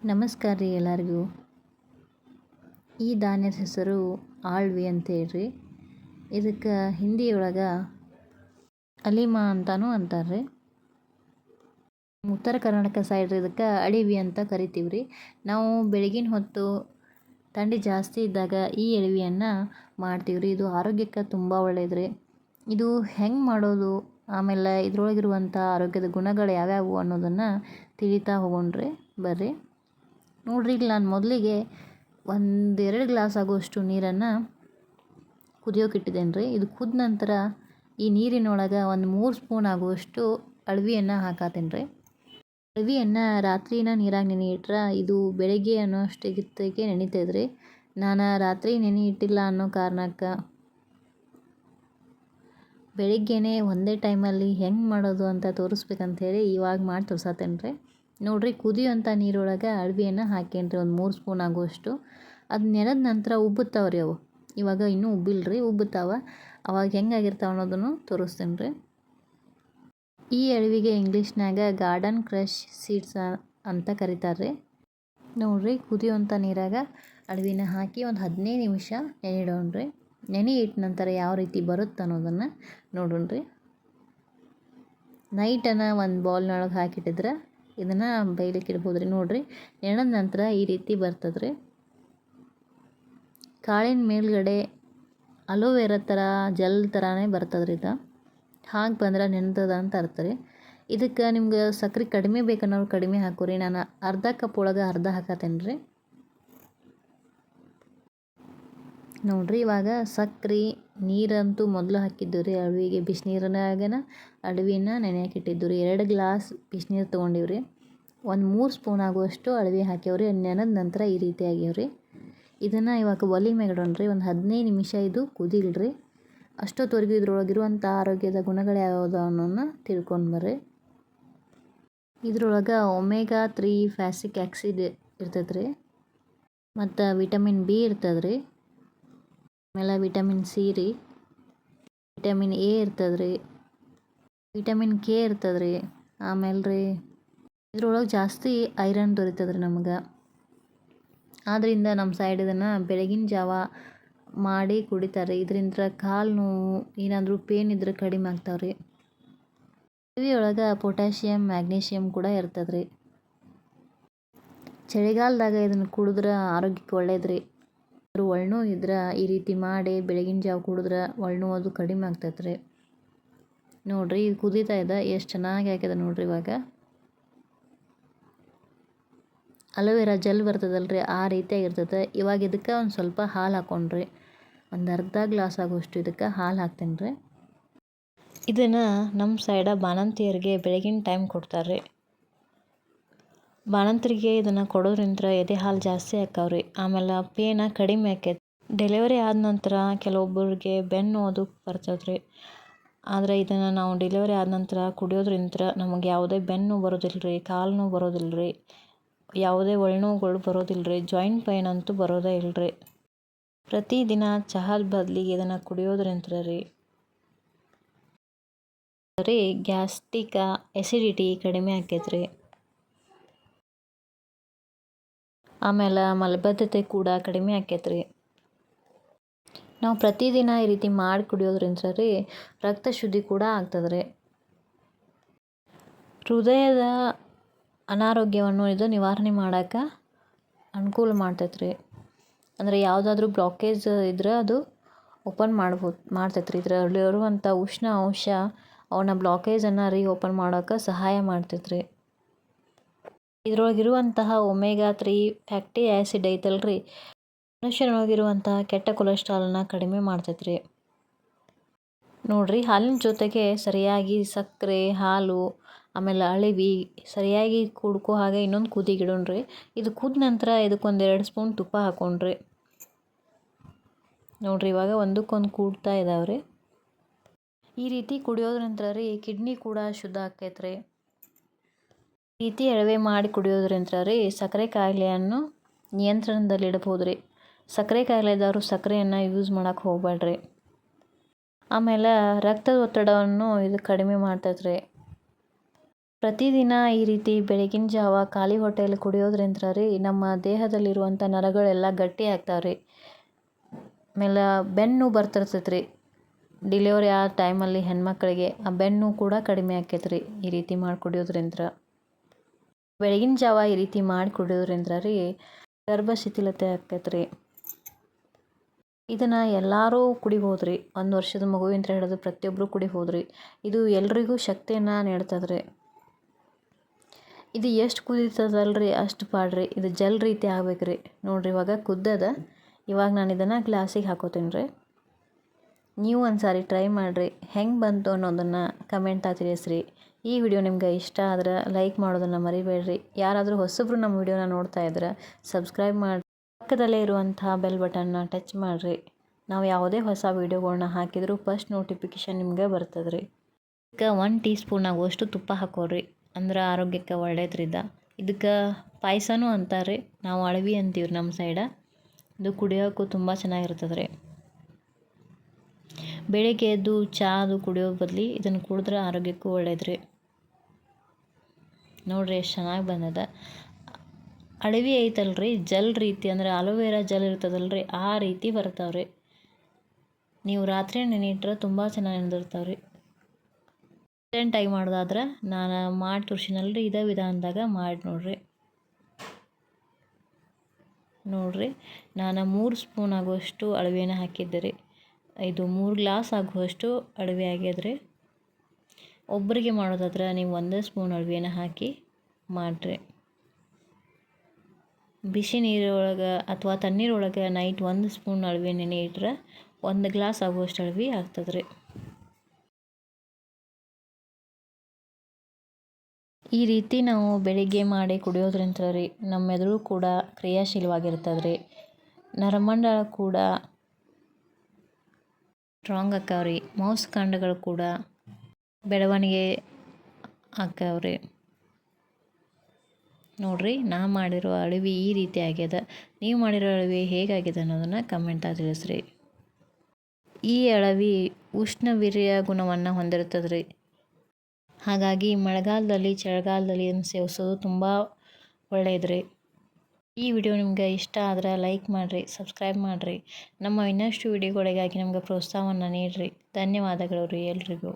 ನಮಸ್ಕಾರ ರೀ ಎಲ್ಲರಿಗೂ. ಈ ಧಾನ್ಯದ ಹೆಸರು ಆಳ್ವಿ ಅಂತ ಹೇಳ್ರಿ. ಇದಕ್ಕೆ ಹಿಂದಿಯೊಳಗೆ ಅಲಿಮಾ ಅಂತಾನೂ ಅಂತಾರೆ ರೀ ಉತ್ತರ ಕರ್ನಾಟಕ ಸೈಡ್ ಇದಕ್ಕೆ ಅಳಿವಿ ಅಂತ ಕರಿತೀವಿ ರೀ ನಾವು ಬೆಳಗಿನ ಹೊತ್ತು ಥಂಡಿ ಜಾಸ್ತಿ ಇದ್ದಾಗ ಈ ಎಳವಿಯನ್ನು ಮಾಡ್ತೀವಿ ರೀ ಇದು ಆರೋಗ್ಯಕ್ಕೆ ತುಂಬ ಒಳ್ಳೆಯದು ರೀ ಇದು ಹೆಂಗೆ ಮಾಡೋದು, ಆಮೇಲೆ ಇದ್ರೊಳಗಿರುವಂಥ ಆರೋಗ್ಯದ ಗುಣಗಳು ಯಾವ್ಯಾವು ಅನ್ನೋದನ್ನು ತಿಳಿತಾ ಹೋಗೋಣ್ರಿ, ಬರ್ರಿ. ನೋಡಿರಿ, ಇಲ್ಲಿ ನಾನು ಮೊದಲಿಗೆ ಒಂದೆರಡು ಗ್ಲಾಸ್ ಆಗುವಷ್ಟು ನೀರನ್ನು ಕುದಿಯೋಕೆ ಇಟ್ಟಿದ್ದೇನೆ ರೀ ಇದು ಕುದ ನಂತರ ಈ ನೀರಿನೊಳಗೆ ಒಂದು ಮೂರು ಸ್ಪೂನ್ ಆಗುವಷ್ಟು ಅಳವಿಯನ್ನು ಹಾಕತ್ತೇನೆ ರೀ ಅಳವಿಯನ್ನು ರಾತ್ರಿನ ನೀರಾಗಿ ನೆನೆ ಇಟ್ರೆ ಇದು ಬೆಳಗ್ಗೆ ಅನ್ನೋ ಅಷ್ಟೊತ್ತಿಗೆ ನೆನಿತೈತೆ ನಾನು ರಾತ್ರಿ ನೆನೆ ಇಟ್ಟಿಲ್ಲ ಅನ್ನೋ ಕಾರಣಕ್ಕೆ ಬೆಳಿಗ್ಗೆನೇ ಒಂದೇ ಟೈಮಲ್ಲಿ ಹೆಂಗೆ ಮಾಡೋದು ಅಂತ ತೋರಿಸ್ಬೇಕಂತ ಹೇಳಿ ಇವಾಗ ಮಾಡಿ ತೋರ್ಸತ್ತೇನೆ ರೀ ನೋಡಿರಿ ಕುದಿಯುವಂಥ ನೀರೊಳಗೆ ಅಳವಿಯನ್ನು ಹಾಕೇನ್ರಿ, ಒಂದು ಮೂರು ಸ್ಪೂನ್ ಆಗುವಷ್ಟು. ಅದು ನೆನೆದ ನಂತರ ಉಬ್ಬುತ್ತಾವೆ ರೀ ಅವು. ಇವಾಗ ಇನ್ನೂ ಉಬ್ಬಿಲ್ರಿ, ಉಬ್ಬುತ್ತಾವೆ. ಅವಾಗ ಹೆಂಗಾಗಿರ್ತಾವ ಅನ್ನೋದನ್ನು ತೋರಿಸ್ತೀನಿ ರೀ ಈ ಅಳವಿಗೆ ಇಂಗ್ಲೀಷ್ನಾಗ ಗಾರ್ಡನ್ ಕ್ರಶ್ ಸೀಡ್ಸ್ ಅಂತ ಕರೀತಾರೆ ನೋಡಿರಿ ಕುದಿಯುವಂಥ ನೀರಾಗ ಅಳವಿನ ಹಾಕಿ ಒಂದು ಹದಿನೈದು ನಿಮಿಷ ನೆನೆಯಿಡೋಣ ರೀ ನೆನೆ ಇಟ್ಟ ನಂತರ ಯಾವ ರೀತಿ ಬರುತ್ತೆ ಅನ್ನೋದನ್ನು ನೋಡೋಣ್ರಿ. ನೈಟನ್ನು ಒಂದು ಬೌಲ್ನೊಳಗೆ ಹಾಕಿಟ್ಟಿದ್ರೆ ಇದನ್ನು ಬೈಲಿಕ್ಕೆ ಇಡ್ಬೋದು ರೀ ನೋಡಿರಿ. ನೆನೆದ ನಂತರ ಈ ರೀತಿ ಬರ್ತದೆ ಕಾಳಿನ ಮೇಲ್ಗಡೆ ಅಲೋವೆರಾ ಥರ ಜೆಲ್ ಥರನೇ ಬರ್ತದೆ ಇದು. ಹಾಗೆ ಬಂದ್ರೆ ನೆನೆದದ ಅಂತ ಅರ್ಥ ರೀ. ಇದಕ್ಕೆ ನಿಮ್ಗೆ ಸಕ್ರೆ ಕಡಿಮೆ ಬೇಕನ್ನೋರು ಕಡಿಮೆ ಹಾಕೋರಿ. ನಾನು ಅರ್ಧ ಕಪ್ ಒಳಗೆ ಅರ್ಧ ಹಾಕತ್ತೇನೆ ರೀ ನೋಡಿರಿ ಇವಾಗ ಸಕ್ರೆ ನೀರಂತೂ ಮೊದಲು ಹಾಕಿದ್ದು ರೀ, ಅಳವಿಗೆ ಬಿಸಿನೀರಿನಾಗನ ಅಳವಿನ ನೆನೆಯಕ್ಕೆ ಇಟ್ಟಿದ್ದು ರೀ ಎರಡು ಗ್ಲಾಸ್ ಬಿಸಿನೀರು ತೊಗೊಂಡಿವ್ ರೀ. ಒಂದು ಮೂರು ಸ್ಪೂನ್ ಆಗುವಷ್ಟು ಅಳವಿ ಹಾಕ್ಯವ್ರಿ ನೆನೆದ ನಂತರ ಈ ರೀತಿ ಆಗ್ಯಾವ್ರಿ ಇದನ್ನು ಇವಾಗ ಒಲೆ ರೀ, ಒಂದು ಹದಿನೈದು ನಿಮಿಷ ಇದು ಕುದಿಲ್ರಿ ಅಷ್ಟೊತ್ತವರೆಗೂ ಇದ್ರೊಳಗಿರುವಂಥ ಆರೋಗ್ಯದ ಗುಣಗಳು ಯಾವುದು ಅನ್ನೋನ್ನ ತಿಳ್ಕೊಂಡು ಬರ್ರಿ. ಇದ್ರೊಳಗೆ ಒಮೆಗಾ ತ್ರೀ ಫ್ಯಾಸಿಕ್ ಆ್ಯಕ್ಸಿಡ್ ಇರ್ತದ್ರಿ ರೀ ಮತ್ತು ವಿಟಮಿನ್ ಬಿ ಇರ್ತದೆ ರೀ ಆಮೇಲೆ ವಿಟಮಿನ್ ಸಿ ರೀ. ವಿಟಮಿನ್ ಎ ಇರ್ತದೆ ರೀ. ವಿಟಮಿನ್ ಕೆ ಇರ್ತದೆ ರೀ. ಆಮೇಲೆ ರೀ ಇದ್ರೊಳಗೆ ಜಾಸ್ತಿ ಐರನ್ ದೊರೀತದೆ ರೀ ನಮ್ಗೆ. ಆದ್ದರಿಂದ ನಮ್ಮ ಸೈಡ್ ಇದನ್ನು ಬೆಳಗಿನ ಜಾವ ಮಾಡಿ ಕುಡಿತಾರೆ ಇದರಿಂದ ಕಾಲು ನೋವು, ಏನಾದರೂ ಪೇನ್ ಇದ್ರೆ ಕಡಿಮೆ ಆಗ್ತಾವೆ ರೀ. ಒಳಗೆ ಪೊಟ್ಯಾಷಿಯಮ್ ಮ್ಯಾಗ್ನೀಷಿಯಮ್ ಕೂಡ ಇರ್ತದೆ ರೀ. ಚಳಿಗಾಲದಾಗ ಇದನ್ನು ಕುಡಿದ್ರೆ ಆರೋಗ್ಯಕ್ಕೆ ಒಳ್ಳೇದು ರೀ. ಒಳ್ನೋವು ಇದ್ರೆ ಈ ರೀತಿ ಮಾಡಿ ಬೆಳಗಿನ ಜಾವ ಕುಡಿದ್ರೆ ಅದು ಕಡಿಮೆ ಆಗ್ತೈತೆ ರೀ ನೋಡಿರಿ ಇದು ಕುದೀತಾ ಇದೆ, ಎಷ್ಟು ಚೆನ್ನಾಗಿ ಹಾಕಿದೆ ನೋಡಿರಿ ಇವಾಗ. ಅಲೋವೆರಾ ಜೆಲ್ ಬರ್ತದಲ್ಲ ರೀ ಆ ರೀತಿಯಾಗಿರ್ತದೆ ಇವಾಗ ಇದಕ್ಕೆ ಒಂದು ಸ್ವಲ್ಪ ಹಾಲು ಹಾಕೊಂಡ್ರಿ. ಒಂದು ಅರ್ಧ ಗ್ಲಾಸ್ ಆಗುವಷ್ಟು ಇದಕ್ಕೆ ಹಾಲು ಹಾಕ್ತೀನಿ ರೀ ಇದನ್ನು ನಮ್ಮ ಸೈಡ ಬಾಣಂತಿಯರಿಗೆ ಬೆಳಗಿನ ಟೈಮ್ ಕೊಡ್ತಾರೆ ರೀ ಬಾಣಂತರಿಗೆ ಇದನ್ನು ಕೊಡೋದ್ರಿಂದ ಎದೆ ಹಾಲು ಜಾಸ್ತಿ ಆಕ್ಕಾವ್ರಿ ಆಮೇಲೆ ಪೇನ ಕಡಿಮೆ ಆಕೈತಿ ಡೆಲಿವರಿ ಆದ ನಂತರ ಕೆಲವೊಬ್ಬರಿಗೆ ಬೆನ್ನು ನೋವು ಬರ್ತದೆ ರೀ ಆದರೆ ಇದನ್ನು ನಾವು ಡೆಲಿವರಿ ಆದ ನಂತರ ಕುಡಿಯೋದ್ರಿಂದ ನಮಗೆ ಯಾವುದೇ ಬೆನ್ನು ಬರೋದಿಲ್ಲ ರೀ ಕಾಲು ಬರೋದಿಲ್ಲ ರೀ ಯಾವುದೇ ಒಳನೋವುಗಳು ಬರೋದಿಲ್ಲ ರೀ ಜಾಯಿಂಟ್ ಪೈನ್ ಅಂತೂ ಬರೋದೇ ಇಲ್ಲ ರೀ ಪ್ರತಿದಿನ ಚಹಾದ ಬದಲಿಗೆ ಇದನ್ನು ಕುಡಿಯೋದ್ರಿಂದ ರೀ. ರೀ ಗ್ಯಾಸ್ಟಿಕ ಎಸಿಡಿಟಿ ಕಡಿಮೆ ಆಕೈತೆ ಆಮೇಲೆ ಮಲಬದ್ಧತೆ ಕೂಡ ಕಡಿಮೆ ಆಕೈತೆ ರೀ ನಾವು ಪ್ರತಿದಿನ ಈ ರೀತಿ ಮಾಡಿ ಕುಡಿಯೋದ್ರಿಂದ ರೀ ರಕ್ತ ಶುದ್ಧಿ ಕೂಡ ಆಗ್ತದೆ ಹೃದಯದ ಅನಾರೋಗ್ಯವನ್ನು ಇದು ನಿವಾರಣೆ ಮಾಡೋಕೆ ಅನುಕೂಲ ಮಾಡ್ತೈತೆ ರೀ ಅಂದರೆ ಯಾವುದಾದ್ರೂ ಬ್ಲಾಕೇಜ್ ಇದ್ರೆ ಅದು ಓಪನ್ ಮಾಡ್ಬೋದು ಮಾಡ್ತೈತೆ ರೀ ಇದರಲ್ಲಿ ಇರುವಂಥ ಉಷ್ಣ ಅಂಶ ಅವನ್ನ ಬ್ಲಾಕೇಜನ್ನು ರೀ ಓಪನ್ ಮಾಡೋಕೆ ಸಹಾಯ ಮಾಡ್ತೈತೆ ರೀ ಇದ್ರೊಳಗಿರುವಂತಹ ಒಮೆಗಾ ತ್ರೀ ಫ್ಯಾಕ್ಟಿ ಆ್ಯಸಿಡ್ ಐತಲ್ಲ ರೀ ಮನುಷ್ಯನೊಳಗಿರುವಂತಹ ಕೆಟ್ಟ ಕೊಲೆಸ್ಟ್ರಾಲನ್ನ ಕಡಿಮೆ ಮಾಡ್ತೈತೆ ರೀ ನೋಡಿರಿ, ಹಾಲಿನ ಜೊತೆಗೆ ಸರಿಯಾಗಿ ಸಕ್ಕರೆ, ಹಾಲು, ಆಮೇಲೆ ಅಳಿವಿ ಸರಿಯಾಗಿ ಕುಡ್ಕೋ ಹಾಗೆ ಇನ್ನೊಂದು ಕುದಿಗಿಡೋಣ್ರಿ ಇದು ಕುದ ನಂತರ ಇದಕ್ಕೊಂದು ಎರಡು ಸ್ಪೂನ್ ತುಪ್ಪ ಹಾಕ್ಕೊಂಡ್ರಿ ನೋಡ್ರಿ, ಇವಾಗ ಒಂದಕ್ಕೊಂದು ಕೂಡ್ತಾ ಇದಾವೆ ರೀ ಈ ರೀತಿ ಕುಡಿಯೋದ್ರಿಂದ ರೀ ಕಿಡ್ನಿ ಕೂಡ ಶುದ್ಧ ಆಕೈತೆ ರೀತಿ ಎಳವೆ ಮಾಡಿ ಕುಡಿಯೋದ್ರಿಂದ ರೀ ಸಕ್ಕರೆ ಕಾಯಿಲೆಯನ್ನು ನಿಯಂತ್ರಣದಲ್ಲಿಡಬಹುದು ರೀ ಸಕ್ಕರೆ ಕಾಯಿಲೆದವರು ಸಕ್ಕರೆಯನ್ನು ಯೂಸ್ ಮಾಡೋಕೆ ಹೋಗ್ಬೇಡ್ರಿ ಆಮೇಲೆ ರಕ್ತದ ಒತ್ತಡವನ್ನು ಇದು ಕಡಿಮೆ ಮಾಡ್ತೈತೆ ರೀ ಪ್ರತಿದಿನ ಈ ರೀತಿ ಬೆಳಗಿನ ಜಾವ ಖಾಲಿ ಹೊಟ್ಟೆಯಲ್ಲಿ ಕುಡಿಯೋದ್ರಿಂದ ರೀ ನಮ್ಮ ದೇಹದಲ್ಲಿರುವಂಥ ನರಗಳೆಲ್ಲ ಗಟ್ಟಿ ಆಗ್ತಾವೆ ರೀ ಆಮೇಲೆ ಬೆನ್ನು ಬರ್ತಿರ್ತೈತೆ ರೀ ಡಿಲಿವರಿ ಆ ಟೈಮಲ್ಲಿ ಹೆಣ್ಮಕ್ಳಿಗೆ ಆ ಬೆನ್ನು ಕೂಡ ಕಡಿಮೆ ಆಕೈತೆ ರೀ ಈ ರೀತಿ ಮಾಡಿ ಕುಡಿಯೋದ್ರಿಂದ ಬೆಳಗಿನ ಜಾವ ಈ ರೀತಿ ಮಾಡಿ ಕುಡಿಯೋದ್ರಿಂದ ರೀ? ಗರ್ಭ ಶಿಥಿಲತೆ ಆಕೈತೆ ರೀ ಇದನ್ನು ಎಲ್ಲರೂ ಕುಡಿಬೋದು ರೀ ಒಂದು ವರ್ಷದ ಮಗುವಿಂದ ಹಿಡಿದು ಪ್ರತಿಯೊಬ್ಬರು ಕುಡಿಬೋದು ರೀ ಇದು ಎಲ್ರಿಗೂ ಶಕ್ತಿಯನ್ನು ನೀಡ್ತದೆ ರೀ ಇದು ಎಷ್ಟು ಕುದೀತದಲ್ರಿ? ಅಷ್ಟು ಪಾಡ್ರಿ. ಇದು ಜಲ್ ರೀತಿ ಆಗ್ಬೇಕು ರೀ ನೋಡಿರಿ ಇವಾಗ ಕುದ್ದದ. ಇವಾಗ ನಾನು ಇದನ್ನು ಗ್ಲಾಸಿಗೆ ಹಾಕೋತೀನಿ ರೀ ನೀವು ಒಂದು ಸಾರಿ ಟ್ರೈ ಮಾಡಿರಿ. ಹೆಂಗೆ ಬಂತು ಅನ್ನೋದನ್ನು ಕಮೆಂಟಾಗಿ ತಿಳಿಸ್ರಿ. ಈ ವಿಡಿಯೋ ನಿಮ್ಗೆ ಇಷ್ಟ ಆದ್ರೆ ಲೈಕ್ ಮಾಡೋದನ್ನು ಮರಿಬೇಡ್ರಿ. ಯಾರಾದರೂ ಹೊಸಬ್ರು ನಮ್ಮ ವಿಡಿಯೋನ ನೋಡ್ತಾ ಇದ್ರೆ ಸಬ್ಸ್ಕ್ರೈಬ್ ಮಾಡಿ ಪಕ್ಕದಲ್ಲೇ ಇರುವಂಥ ಬೆಲ್ ಬಟನ್ನ ಟಚ್ ಮಾಡಿರಿ. ನಾವು ಯಾವುದೇ ಹೊಸ ವೀಡಿಯೋಗಳನ್ನ ಹಾಕಿದರೂ ಫಸ್ಟ್ ನೋಟಿಫಿಕೇಷನ್ ನಿಮಗೆ ಬರ್ತದೆ ರೀ ಇದಕ್ಕೆ ಒನ್ ಟೀ ಸ್ಪೂನ್ ಆಗುವಷ್ಟು ತುಪ್ಪ ಹಾಕೋರಿ ಅಂದ್ರೆ ಆರೋಗ್ಯಕ್ಕೆ ಒಳ್ಳೇದ್ರಿದ. ಇದಕ್ಕೆ ಪಾಯಸನೂ ಅಂತಾರೆ ನಾವು ಅಳವಿ ಅಂತೀವಿ ನಮ್ಮ ಸೈಡ ಇದು ಕುಡಿಯೋಕ್ಕೂ ತುಂಬ ಚೆನ್ನಾಗಿರ್ತದೆ ರೀ ಬೆಳಿಗ್ಗೆ ಎದ್ದು ಚಾ ಅದು ಕುಡಿಯೋ ಬದಲಿ ಇದನ್ನು ಕುಡಿದ್ರೆ ಆರೋಗ್ಯಕ್ಕೂ ಒಳ್ಳೇದು ನೋಡಿರಿ ಎಷ್ಟು ಚೆನ್ನಾಗಿ ಬಂದದ. ಅಡವಿ ಐತಲ್ರಿ, ಜಲ್ ರೀತಿ ಅಂದ್ರೆ ಅಲೋವೆರಾ ಜಲ್ ಇರ್ತದಲ್ರಿ, ಆ ರೀತಿ ಬರ್ತಾವ್ರಿ. ನೀವು ರಾತ್ರಿ ನೆನೆಯಿಟ್ರೆ ತುಂಬ ಚೆನ್ನಾಗಿ ನೆನೆದಿರ್ತಾವ್ರಿ. ರೀ ಟೈಮ್ ಮಾಡೋದಾದ್ರೆ ನಾನು ಮಾಡಿ ತೋರಿಸಿನಲ್ರಿ ಇದೇ ವಿಧಾನದಾಗ ಮಾಡಿ ನೋಡ್ರಿ. ನೋಡ್ರಿ, ನಾನು ಮೂರು ಸ್ಪೂನ್ ಆಗುವಷ್ಟು ಅಳವಿನ ಹಾಕಿದ್ದೆ ರೀ. ಇದು ಮೂರು ಗ್ಲಾಸ್ ಆಗುವಷ್ಟು ಅಳವಿ ಆಗ್ಯದ್ರಿ. ಒಬ್ಬರಿಗೆ ಮಾಡೋದಾದ್ರೆ ನೀವು ಒಂದೇ ಸ್ಪೂನ್ ಅಳ್ವೇನ ಹಾಕಿ ಮಾಡಿರಿ. ಬಿಸಿ ನೀರೊಳಗೆ ಅಥವಾ ತಣ್ಣೀರೊಳಗೆ ನೈಟ್ ಒಂದು ಸ್ಪೂನ್ ಅಳವೆ ನೆನೆ ಇಟ್ರೆ ಒಂದು ಗ್ಲಾಸ್ ಆಗುವಷ್ಟು ಅಳವಿ ಆಗ್ತದೆ ರೀ ಈ ರೀತಿ ನಾವು ಬೆಳಿಗ್ಗೆ ಮಾಡಿ ಕುಡಿಯೋದ್ರಿಂದ ರೀ ನಮ್ಮ ಮೆದುಳು ಕೂಡ ಕ್ರಿಯಾಶೀಲವಾಗಿರ್ತದೆ ರೀ ನರಮಂಡಲ ಕೂಡ ಸ್ಟ್ರಾಂಗ್ ಆಕ್ಕಾವ್ರಿ ಮೌಸ್ ಕಾಂಡಗಳು ಕೂಡ ಬೆಳವಣಿಗೆ ಆಕ್ಕವ್ರಿ ನೋಡ್ರಿ, ನಾ ಮಾಡಿರೋ ಅಳವಿ ಈ ರೀತಿ ಆಗ್ಯದ. ನೀವು ಮಾಡಿರೋ ಅಳವಿ ಹೇಗಾಗಿದೆ ಅನ್ನೋದನ್ನು ಕಮೆಂಟಾಗಿ ತಿಳಿಸ್ರಿ. ಈ ಅಳವಿ ಉಷ್ಣವೀರ್ಯ ಗುಣವನ್ನು ಹೊಂದಿರ್ತದೆ ರೀ ಹಾಗಾಗಿ ಮಳೆಗಾಲದಲ್ಲಿ, ಚಳಿಗಾಲದಲ್ಲಿ ಇದನ್ನು ಸೇವಿಸೋದು ತುಂಬ ಒಳ್ಳೆಯದ್ರಿ. ಈ ವಿಡಿಯೋ ನಿಮ್ಗೆ ಇಷ್ಟ ಆದ್ರೆ ಲೈಕ್ ಮಾಡಿರಿ ಸಬ್ಸ್ಕ್ರೈಬ್ ಮಾಡಿರಿ. ನಮ್ಮ ಇನ್ನಷ್ಟು ವಿಡಿಯೋಗಳಿಗಾಗಿ ನಮ್ಗೆ ಪ್ರೋತ್ಸಾಹವನ್ನು ನೀಡಿರಿ. ಧನ್ಯವಾದಗಳು ರೀ ಎಲ್ರಿಗೂ.